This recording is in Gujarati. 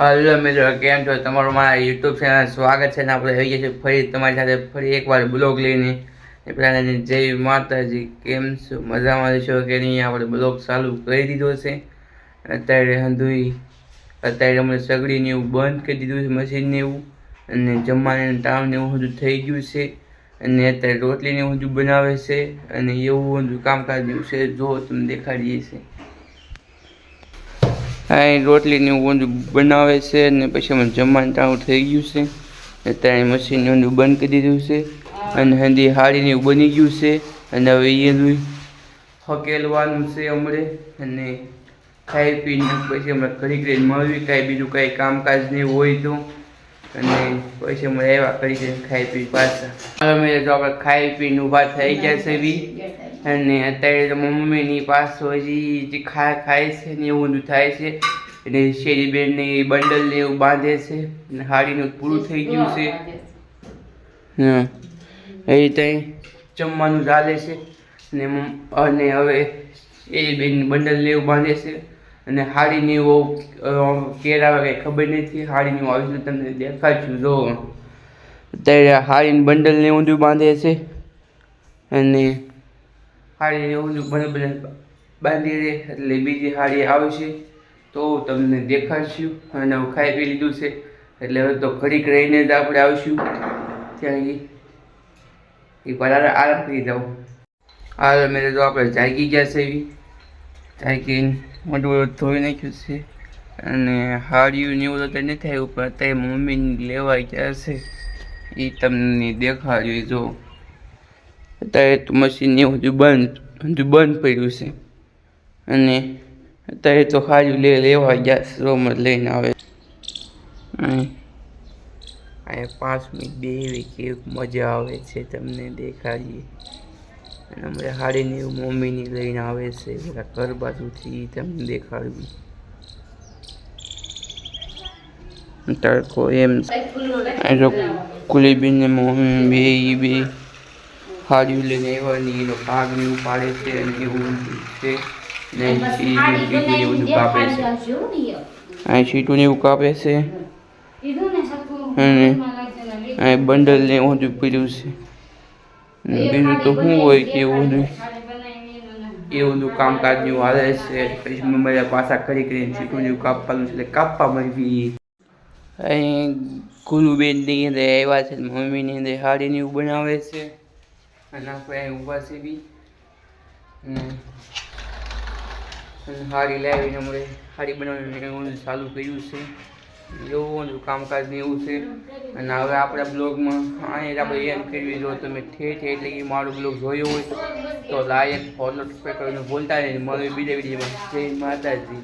હલો મિત્રો, કેમ છો? તમારું મારા યુટ્યુબ ચેનલ સ્વાગત છે ને આપણે આવી ગયા છીએ ફરી તમારી સાથે ફરી એકવાર બ્લોગ લઈને. એ પહેલાં જય માતાજી, કેમ છો? મજામાં છો કે નહીં? આપણે બ્લોગ ચાલુ કરી દીધો છે. અત્યારે હંધુઈ, અત્યારે અમે સગડીને એવું બંધ કરી દીધું છે મશીનને એવું. અને જમવાને ટાણને એવું હજુ થઈ ગયું છે. અને અત્યારે રોટલીને બધું બનાવે છે. અને એવું હજુ કામકાજ એવું છે, જો તમને દેખાડીએ છે. હા, એ રોટલીને બધું બનાવે છે અને પછી અમે જમવાનું ટાણું થઈ ગયું છે. અત્યારે મશીનની ઊંધું બંધ કરી દીધું છે. અને હજી હાડીને એવું બની ગયું છે. અને હવે એનું હકેલવાનું છે હમણે. અને ખાઈ પીને પછી અમે ઘડી ઘડી મળવી, કાંઈ બીજું કાંઈ કામકાજ નહીં હોય તો. અને પછી અમે રહેવા કરી છે ખાઈ પી પાછા. મેં તો આપણે ખાઈ પીને ઊભા થઈ ગયા છે બી. અને અત્યારે તો મમ્મીની પાછો જે ખા, ખાય છે ને એવું બધું થાય છે. અને શેરી બેનને બંડલ ને એવું બાંધે છે. અને હાડીનું પૂરું થઈ ગયું છે. હા એ ત્યાં જમવાનું ચાલે છે. અને અને હવે એ બેન બંડલ ને એવું બાંધે છે. અને હાડીની એવું કેર આવે કંઈ ખબર નથી, હાડીની આવી તમને દેખાડશું. જો, અત્યારે હાડીને બંડલ ને એવું બાંધે છે અને હાડીને ઊંધું બંડલ બાંધી દે એટલે બીજી હાડી આવશે તો તમને દેખાડશું અને ખાઈ પી લીધું છે એટલે હવે તો ઘડીક રહીને જ આપણે આવશું. ત્યાં એ પર આરામ કરી જાઉં હાલ મેરે તો આપણે જાગી ગયા છે એવી. જાગીને મોઢું ધોઈ નાખ્યું છે અને હાડિયું ને એવું તો નથી થયું પણ અત્યારે મમ્મીને લેવા ગયા છે. એ તમને દેખાડ્યું, જો. અત્યારે તો મશીન ને હજુ બંધ બધું બંધ પડ્યું છે. અને અત્યારે તો હાર્યું લે, લેવા ગયા છે રોમ લઈને આવે. આ પાંચ મિનિટ બેવી કેવી મજા આવે છે, તમને દેખાડીએ. અને અમારે હાડીને એવું મમ્મીની લઈને આવે છે પેલા ઘર બાજુથી તેમને દેખાડવી. તડકો એમ જો કુલીબીન ને મમ્મી બે એ બે હાડીઓ લઈને આવ્યા ને એનો ભાગ ને એવું પાડે છે અને એવું છે. ને બધું કાપે છે. અહીં સીટું ને એવું કાપે છે. અને અહીં બંડલ ને એવું બધું પીડ્યું છે. બીજું તો શું હોય કે એવું એવું બધું કામકાજ જેવું હાલે છે. પછી મમ્મી પાછા કરી કરીને સીટું જેવું કાપવાનું છે. એટલે કાપવા મળવી અહીં ગુરુબેનની અંદર આવ્યા છે મમ્મીની અંદર હાડીને એવું બનાવે છે. અને આપણે અહીં ઊભા છે બી. હાડી લાવીને અમારે હાડી બનાવીને એવું ચાલુ કર્યું છે. એવું કામકાજ ને એવું છે. અને હવે આપણા બ્લોગમાં અહીં આપણે એમ કરવી જો તમે ઠેર એટલે કે મારો બ્લોગ જોયો હોય તો લાયક ફોલો કરીને ભૂલતા નહીં. મળે બીજા વિડીયોમાં. જય માતાજી.